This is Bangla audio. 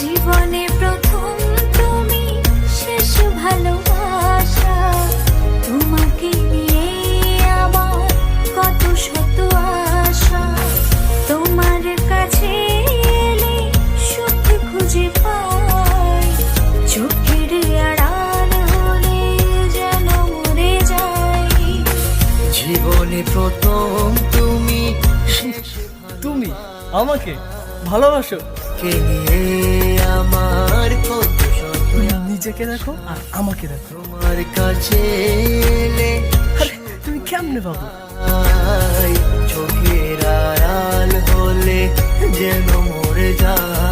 জীবনে প্রথম তুমি শেষ ভালোবাসা। তোমাকে নিয়ে আমার কত শত আশা। তোমার কাছে এলে সুখ খুঁজে পাই। চোখের আড়াল হলে যেন মরে যাই। জীবনে প্রথম তুমি তুমি আমাকে ভালোবাসো। কে নিয়ে আমার কত নিজেকে দেখো আর আমাকে দেখো। তোমার কাছে এলে তুমি কেমনে বাবু চোখের আড়াল হলে যেন মরে যায়।